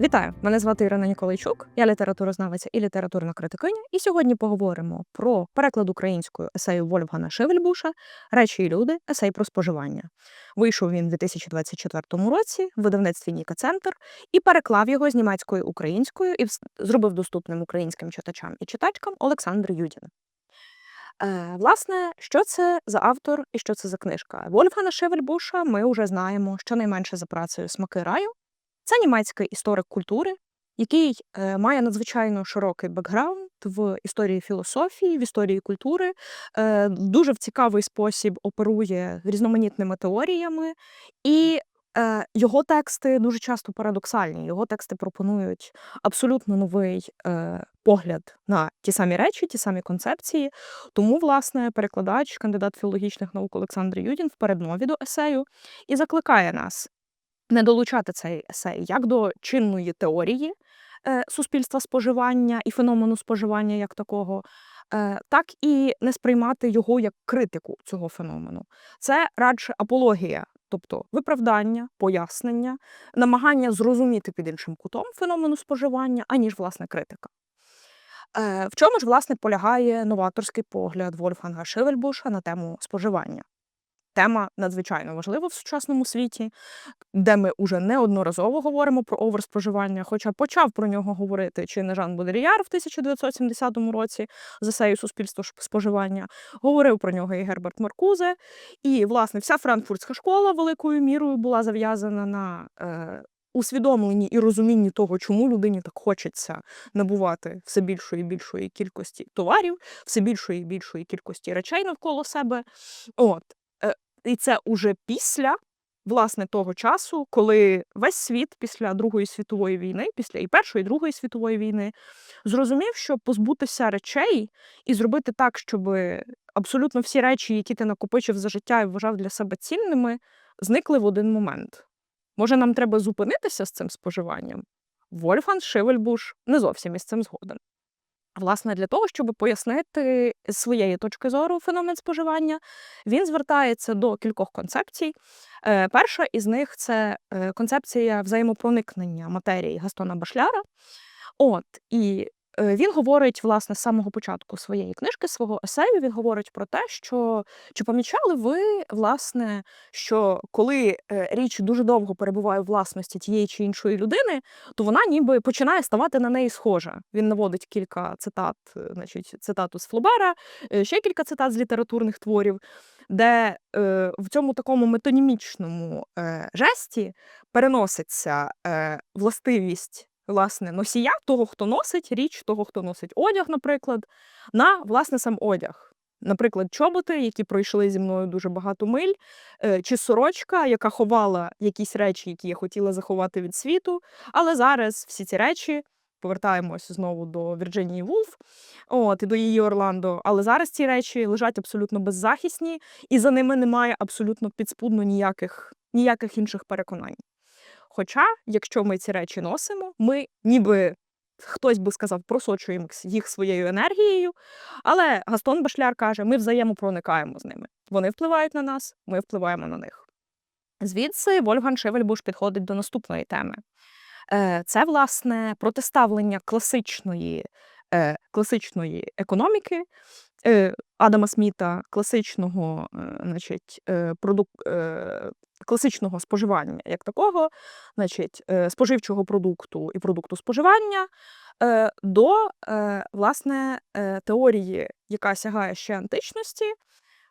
Вітаю! Мене звати Ірина Ніколайчук, я літературознавиця і літературна критикиня. І сьогодні поговоримо про переклад українською есею Вольфгана Шевельбуша Речі і люди, есей про споживання. Вийшов він у 2024 році в видавництві Ніка Центр і переклав його з німецької українською і зробив доступним українським читачам і читачкам Олександр Юдін. Е, власне, що це за автор і що це за книжка? Вольфгана Шевельбуша ми вже знаємо щонайменше за працею Смаки раю. Це німецький історик культури, який е, має надзвичайно широкий бекграунд в історії філософії, в історії культури, е, дуже в цікавий спосіб оперує різноманітними теоріями, і е, його тексти дуже часто парадоксальні. Його тексти пропонують абсолютно новий погляд на ті самі речі, ті самі концепції. Тому, власне, перекладач, кандидат філологічних наук Олександр Юдін в передмові до есею і закликає нас не долучати цей есей як до чинної теорії е, суспільства споживання і феномену споживання як такого, е, так і не сприймати його як критику цього феномену. Це радше апологія, тобто виправдання, пояснення, намагання зрозуміти під іншим кутом феномену споживання, аніж власне критика. Е, В чому ж власне полягає новаторський погляд Вольфганга Шивельбуша на тему споживання? Тема надзвичайно важлива в сучасному світі, де ми уже неодноразово говоримо про оверспоживання, хоча почав про нього говорити чи не Жан Бодріяр в 1970 році з есею суспільство споживання, говорив про нього і Герберт Маркузе. І, власне, вся франкфуртська школа великою мірою була зав'язана на е, усвідомленні і розумінні того, чому людині так хочеться набувати все більшої і більшої кількості товарів, все більшої і більшої кількості речей навколо себе. От. І це уже після власне того часу, коли весь світ після Другої світової війни, після і Першої, і Другої світової війни, зрозумів, що позбутися речей і зробити так, щоб абсолютно всі речі, які ти накопичив за життя і вважав для себе цінними, зникли в один момент. Може, нам треба зупинитися з цим споживанням? Вольфган Шивельбуш не зовсім із цим згоден. Власне, для того, щоб пояснити з своєї точки зору феномен споживання, він звертається до кількох концепцій. Е, Перша із них це е, концепція взаємопроникнення матерії Гастона Башляра. От, і він говорить, власне, з самого початку своєї книжки, свого есею, він говорить про те, що чи помічали ви, власне, що коли е, річ дуже довго перебуває у власності тієї чи іншої людини, то вона ніби починає ставати на неї схожа. Він наводить кілька цитат, е, значить, цитату з Флобера, е, ще кілька цитат з літературних творів, де е, в цьому такому метонімічному е, жесті переноситься е, властивість власне носія, того, хто носить річ, того, хто носить одяг, наприклад, на власне сам одяг. Наприклад, чоботи, які пройшли зі мною дуже багато миль, е, чи сорочка, яка ховала якісь речі, які я хотіла заховати від світу. Але зараз всі ці речі повертаємося знову до Вірджинії Вулф, от і до її Орландо. Але зараз ці речі лежать абсолютно беззахисні, і за ними немає абсолютно підспудно ніяких, ніяких інших переконань. Хоча, якщо ми ці речі носимо, ми ніби хтось би сказав, просочуємо їх своєю енергією. Але Гастон Башляр каже, ми взаємопроникаємо з ними. Вони впливають на нас, ми впливаємо на них. Звідси Вольфган Шевельбуш підходить до наступної теми. Е, Це, власне, протиставлення класичної, е, класичної економіки е, Адама Сміта, класичного, е, значить, е, продук... е, класичного споживання як такого, значить, споживчого продукту і продукту споживання, до власне, теорії, яка сягає ще античності,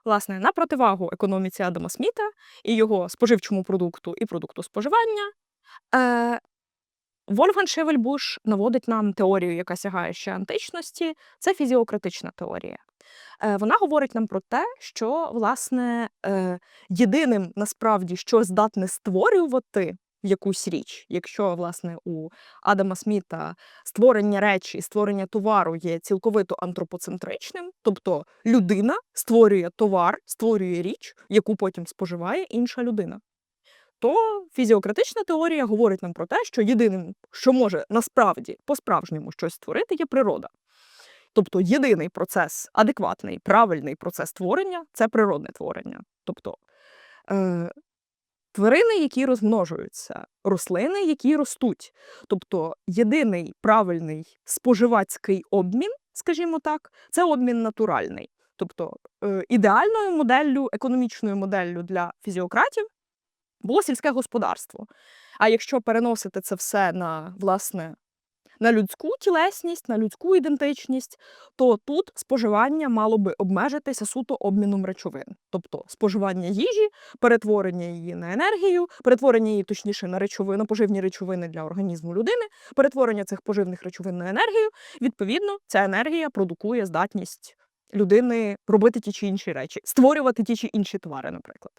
власне, на противагу економіці Адама Сміта і його споживчому продукту і продукту споживання. Е, Вольфган Шевельбуш наводить нам теорію, яка сягає ще античності. Це фізіократична теорія. Е, Вона говорить нам про те, що власне е, єдиним насправді, що здатне створювати якусь річ, якщо власне у Адама Сміта створення речі, створення товару є цілковито антропоцентричним, тобто людина створює товар, створює річ, яку потім споживає інша людина то фізіократична теорія говорить нам про те, що єдиним, що може насправді по-справжньому щось створити, є природа. Тобто єдиний процес, адекватний, правильний процес творення це природне творення. Тобто е, тварини, які розмножуються, рослини, які ростуть. Тобто єдиний правильний споживацький обмін, скажімо так, це обмін натуральний. Тобто е, ідеальною моделлю, економічною моделлю для фізіократів було сільське господарство. А якщо переносити це все на власне на людську тілесність, на людську ідентичність, то тут споживання мало би обмежитися суто обміном речовин, тобто споживання їжі, перетворення її на енергію, перетворення її точніше на речовини, поживні речовини для організму людини, перетворення цих поживних речовин на енергію. Відповідно, ця енергія продукує здатність людини робити ті чи інші речі, створювати ті чи інші товари, наприклад.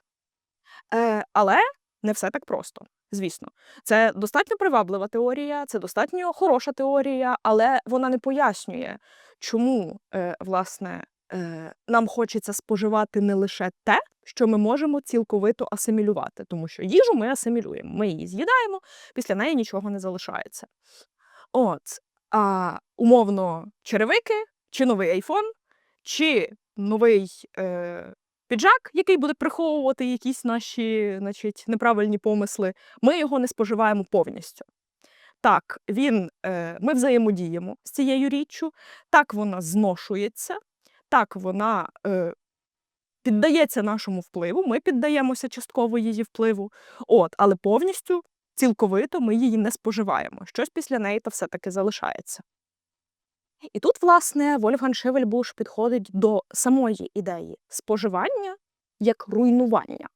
Е, але не все так просто. Звісно, це достатньо приваблива теорія, це достатньо хороша теорія, але вона не пояснює, чому е, власне е, нам хочеться споживати не лише те, що ми можемо цілковито асимілювати, тому що їжу ми асимілюємо, ми її з'їдаємо, після неї нічого не залишається. От, а умовно, черевики, чи новий айфон, чи новий е, піджак, який буде приховувати якісь наші значить, неправильні помисли, ми його не споживаємо повністю. Так, він, е, ми взаємодіємо з цією річчю, так вона зношується, так вона е, піддається нашому впливу, ми піддаємося частково її впливу, от, але повністю, цілковито ми її не споживаємо. Щось після неї то все-таки залишається. І тут, власне, Вольфган Шевельбуш підходить до самої ідеї споживання як руйнування.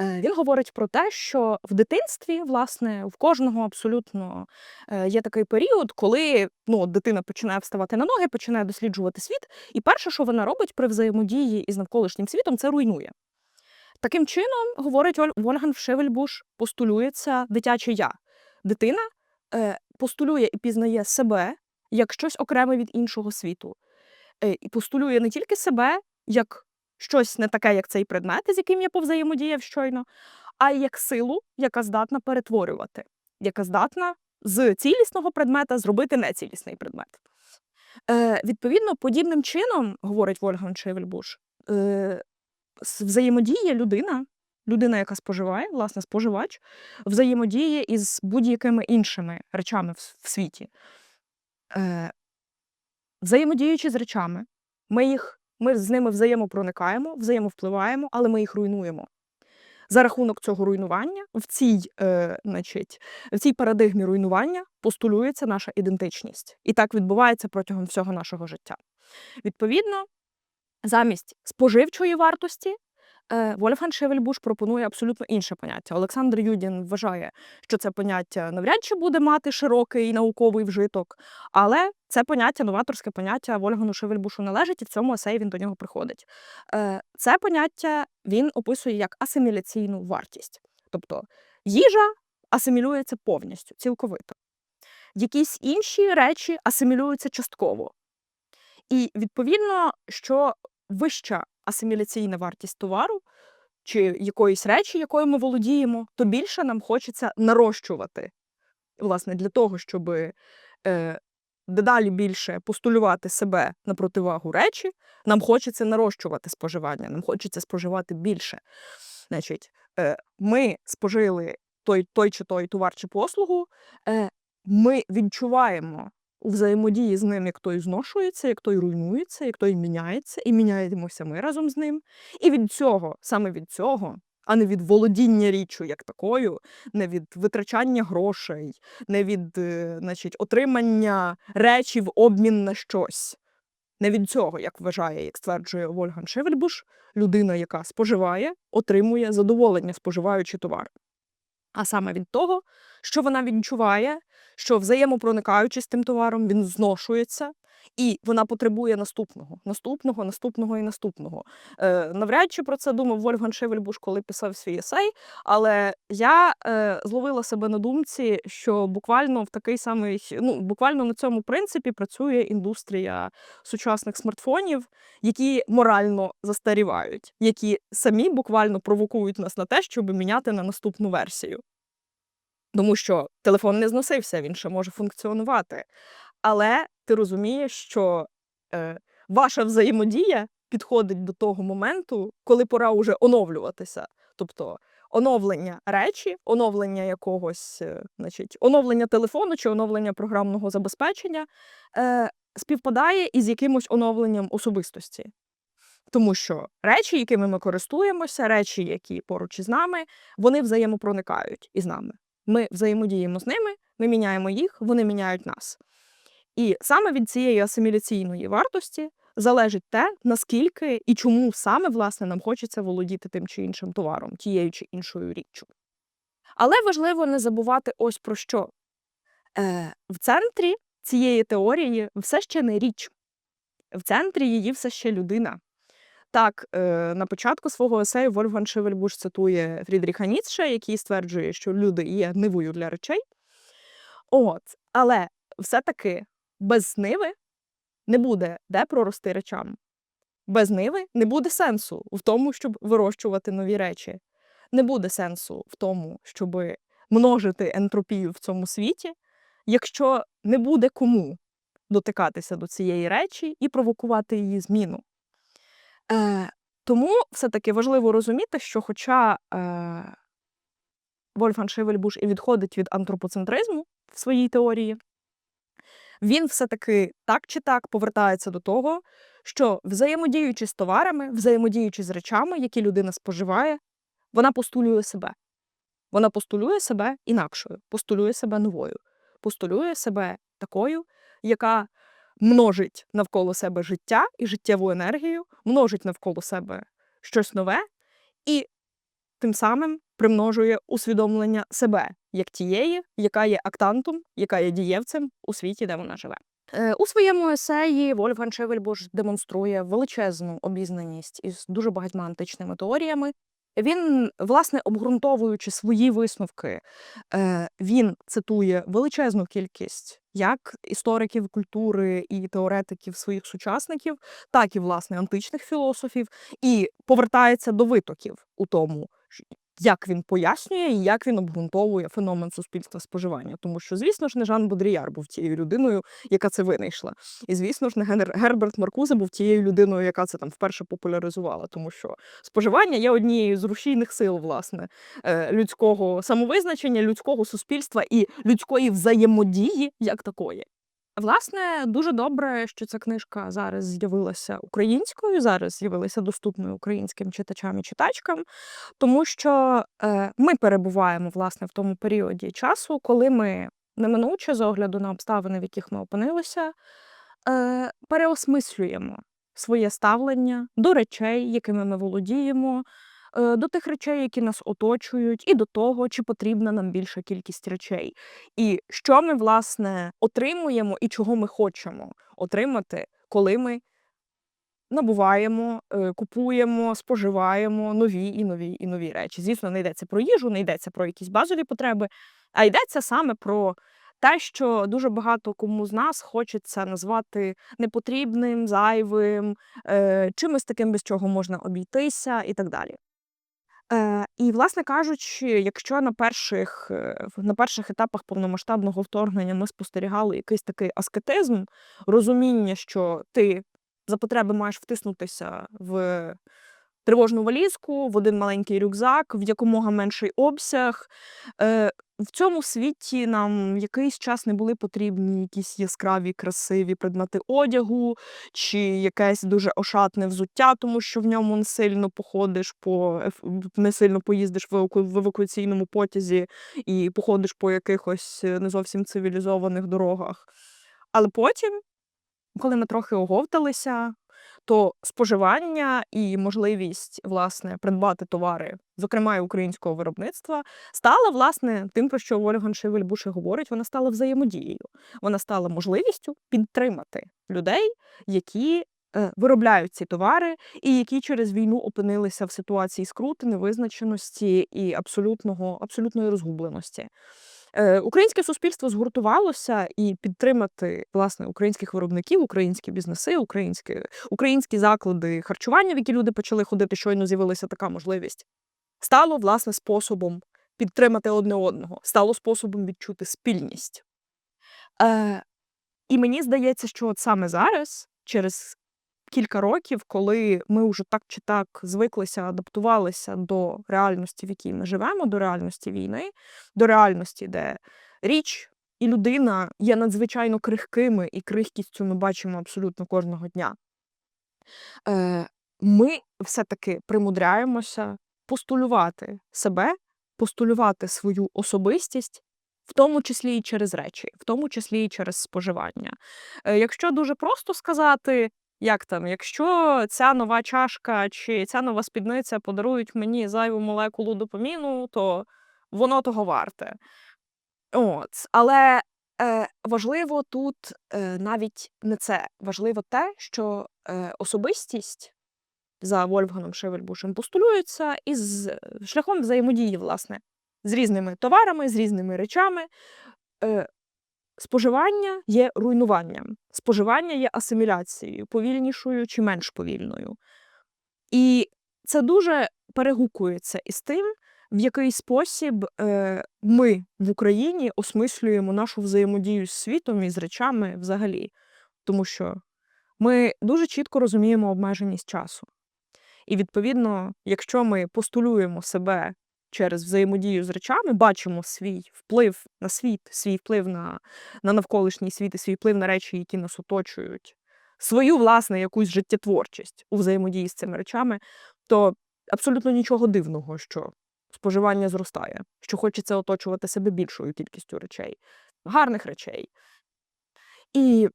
Е, Він говорить про те, що в дитинстві, власне, в кожного абсолютно е, є такий період, коли ну, дитина починає вставати на ноги, починає досліджувати світ, і перше, що вона робить при взаємодії із навколишнім світом, це руйнує. Таким чином, говорить Оль- Вольфган Шевельбуш, постулюється дитяче я. Дитина е, постулює і пізнає себе як щось окреме від іншого світу. Е, І постулює не тільки себе як щось не таке, як цей предмет, з яким я повзаємодіяв щойно, а й як силу, яка здатна перетворювати, яка здатна з цілісного предмета зробити нецілісний предмет. Е, відповідно, подібним чином, говорить Вольган Шевельбуш, е, взаємодіє людина, людина, яка споживає, власне, споживач, взаємодіє із будь-якими іншими речами в, в світі. Е, взаємодіючи з речами, ми, їх, ми з ними взаємопроникаємо, взаємовпливаємо, але ми їх руйнуємо. За рахунок цього руйнування в цій, е, значить, в цій парадигмі руйнування постулюється наша ідентичність. І так відбувається протягом всього нашого життя. Відповідно, замість споживчої вартості Вольфган Шевельбуш пропонує абсолютно інше поняття. Олександр Юдін вважає, що це поняття навряд чи буде мати широкий науковий вжиток, але це поняття, новаторське поняття Вольфгану Шевельбушу належить, і в цьому есеї він до нього приходить. Е, Це поняття він описує як асиміляційну вартість. Тобто їжа асимілюється повністю, цілковито. Якісь інші речі асимілюються частково. І відповідно, що вища асиміляційна вартість товару чи якоїсь речі, якою ми володіємо, то більше нам хочеться нарощувати. Власне, для того, щоб е, дедалі більше постулювати себе на противагу речі, нам хочеться нарощувати споживання, нам хочеться споживати більше. Значить, е, ми спожили той, той чи той товар чи послугу, е, ми відчуваємо у взаємодії з ним, як той зношується, як той руйнується, як той міняється, і міняємося ми разом з ним. І від цього, саме від цього, а не від володіння річчю як такою, не від витрачання грошей, не від е, значить, отримання речі в обмін на щось. Не від цього, як вважає, як стверджує Вольган Шевельбуш, людина, яка споживає, отримує задоволення, споживаючи товар. А саме від того, що вона відчуває, що взаємопроникаючи з тим товаром, він зношується, і вона потребує наступного, наступного, наступного і наступного. Е, навряд чи про це думав Вольфган Шевельбуш, коли писав свій есей, але я е, зловила себе на думці, що буквально в такий самий, ну буквально на цьому принципі працює індустрія сучасних смартфонів, які морально застарівають, які самі буквально провокують нас на те, щоб міняти на наступну версію. Тому що телефон не зносився, він ще може функціонувати. Але ти розумієш, що е, ваша взаємодія підходить до того моменту, коли пора уже оновлюватися. тобто оновлення речі, оновлення якогось, е, значить, оновлення телефону чи оновлення програмного забезпечення е, співпадає із якимось оновленням особистості. Тому що речі, якими ми користуємося, речі, які поруч із нами, вони взаємопроникають із нами. Ми взаємодіємо з ними, ми міняємо їх, вони міняють нас. І саме від цієї асиміляційної вартості залежить те, наскільки і чому саме власне нам хочеться володіти тим чи іншим товаром, тією чи іншою річчю. Але важливо не забувати ось про що. Е, В центрі цієї теорії все ще не річ, в центрі її все ще людина. Так, е, на початку свого есею Вольфган Шевельбуш цитує Фрідріха Ніцше, який стверджує, що люди є нивою для речей. От, але все-таки без ниви не буде де прорости речам. Без ниви не буде сенсу в тому, щоб вирощувати нові речі. Не буде сенсу в тому, щоб множити ентропію в цьому світі, якщо не буде кому дотикатися до цієї речі і провокувати її зміну. Е, Тому все-таки важливо розуміти, що, хоча е, Вольфган Шевельбуш і відходить від антропоцентризму в своїй теорії, він все-таки так чи так повертається до того, що взаємодіючи з товарами, взаємодіючи з речами, які людина споживає, вона постулює себе. Вона постулює себе інакшою, постулює себе новою, постулює себе такою, яка множить навколо себе життя і життєву енергію, множить навколо себе щось нове і тим самим примножує усвідомлення себе як тієї, яка є актантом, яка є дієвцем у світі, де вона живе. Е, У своєму есеї Вольфган Шевельбуш демонструє величезну обізнаність із дуже багатьма античними теоріями. Він, власне, обґрунтовуючи свої висновки, е, він цитує величезну кількість як істориків культури і теоретиків своїх сучасників, так і власне античних філософів, і повертається до витоків у тому, як він пояснює і як він обґрунтовує феномен суспільства споживання. Тому що, звісно ж, не Жан Бодріяр був тією людиною, яка це винайшла. І звісно ж, не Герберт Маркузе був тією людиною, яка це там вперше популяризувала, тому що споживання є однією з рушійних сил, власне, е, людського самовизначення, людського суспільства і людської взаємодії як такої. Власне, дуже добре, що ця книжка зараз з'явилася українською, зараз з'явилася доступною українським читачам і читачкам, тому що е, ми перебуваємо власне в тому періоді часу, коли ми неминуче, з огляду на обставини, в яких ми опинилися, е, переосмислюємо своє ставлення до речей, якими ми володіємо, до тих речей, які нас оточують, і до того, чи потрібна нам більша кількість речей. І що ми, власне, отримуємо і чого ми хочемо отримати, коли ми набуваємо, е, купуємо, споживаємо нові і нові і нові речі. Звісно, не йдеться про їжу, не йдеться про якісь базові потреби, а йдеться саме про те, що дуже багато кому з нас хочеться назвати непотрібним, зайвим, е, чимось таким, без чого можна обійтися, і так далі. Е, і, власне кажучи, якщо на перших, е, на перших етапах повномасштабного вторгнення ми спостерігали якийсь такий аскетизм, розуміння, що ти за потреби маєш втиснутися в тривожну валізку, в один маленький рюкзак, в якомога менший обсяг. Е, в цьому світі нам якийсь час не були потрібні якісь яскраві, красиві предмети одягу, чи якесь дуже ошатне взуття, тому що в ньому не сильно походиш по не сильно поїздиш в евакуаційному потязі і походиш по якихось е, не зовсім цивілізованих дорогах. Але потім, коли ми трохи оговталися, то споживання і можливість власне придбати товари, зокрема і українського виробництва, стала власне тим, про що Вольфган Шевельбуш і говорить, вона стала взаємодією. Вона стала можливістю підтримати людей, які е, виробляють ці товари, і які через війну опинилися в ситуації скрути, невизначеності і абсолютного, абсолютної розгубленості. Е, Українське суспільство згуртувалося і підтримати власне українських виробників, українські бізнеси, українські, українські заклади харчування, в які люди почали ходити, щойно з'явилася така можливість, стало власне способом підтримати одне одного, стало способом відчути спільність. Е, і мені здається, що от саме зараз, через кілька років, коли ми вже так чи так звиклися, адаптувалися до реальності, в якій ми живемо, до реальності війни, до реальності, де річ і людина є надзвичайно крихкими, і крихкістю ми бачимо абсолютно кожного дня. Е, Ми все-таки примудряємося постулювати себе, постулювати свою особистість, в тому числі і через речі, в тому числі і через споживання. Е, Якщо дуже просто сказати, як там, якщо ця нова чашка чи ця нова спідниця подарують мені зайву молекулу допаміну, то воно того варте. От. Але е, важливо тут е, навіть не це. Важливо те, що е, особистість за Вольфганом Шевельбушем постулюється із е, шляхом взаємодії, власне, з різними товарами, з різними речами. Е, споживання є руйнуванням, споживання є асиміляцією, повільнішою чи менш повільною. І це дуже перегукується із тим, в який спосіб е, ми в Україні осмислюємо нашу взаємодію з світом і з речами взагалі. Тому що ми дуже чітко розуміємо обмеженість часу. І, відповідно, якщо ми постулюємо себе через взаємодію з речами, бачимо свій вплив на світ, свій вплив на, на навколишній світ і свій вплив на речі, які нас оточують, свою власне якусь життєтворчість у взаємодії з цими речами, то абсолютно нічого дивного, що споживання зростає, що хочеться оточувати себе більшою кількістю речей, гарних речей. І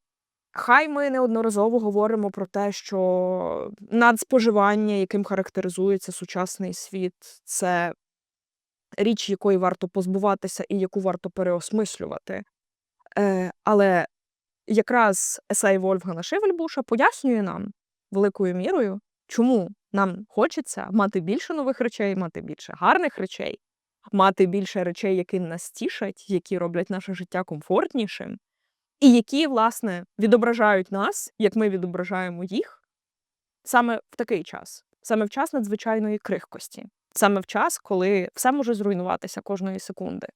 хай ми неодноразово говоримо про те, що надспоживання, яким характеризується сучасний світ, це річ, якої варто позбуватися і яку варто переосмислювати. Е, але якраз есей Вольфгана Шевельбуша пояснює нам великою мірою, чому нам хочеться мати більше нових речей, мати більше гарних речей, мати більше речей, які нас тішать, які роблять наше життя комфортнішим, і які, власне, відображають нас, як ми відображаємо їх, саме в такий час, саме в час надзвичайної крихкості, саме в час, коли все може зруйнуватися кожної секунди.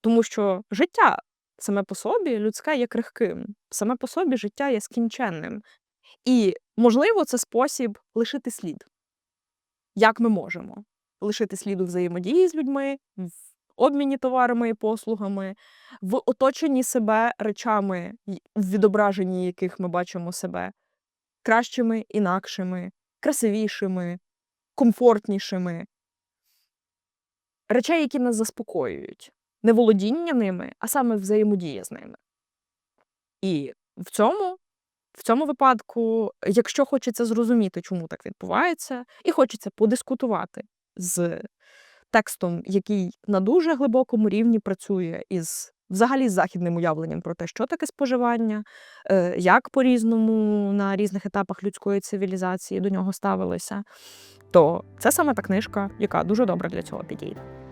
Тому що життя саме по собі людське є крихким, саме по собі життя є скінченним. І, можливо, це спосіб лишити слід, як ми можемо лишити слід у взаємодії з людьми, в обміні товарами і послугами, в оточенні себе речами, в відображенні яких ми бачимо себе кращими, інакшими, красивішими, комфортнішими. Речей, які нас заспокоюють, не володіння ними, а саме взаємодія з ними. І в цьому, в цьому випадку, якщо хочеться зрозуміти, чому так відбувається, і хочеться подискутувати з текстом, який на дуже глибокому рівні працює із взагалі з західним уявленням про те, що таке споживання, е, як по-різному на різних етапах людської цивілізації до нього ставилися, то це саме та книжка, яка дуже добре для цього підійде.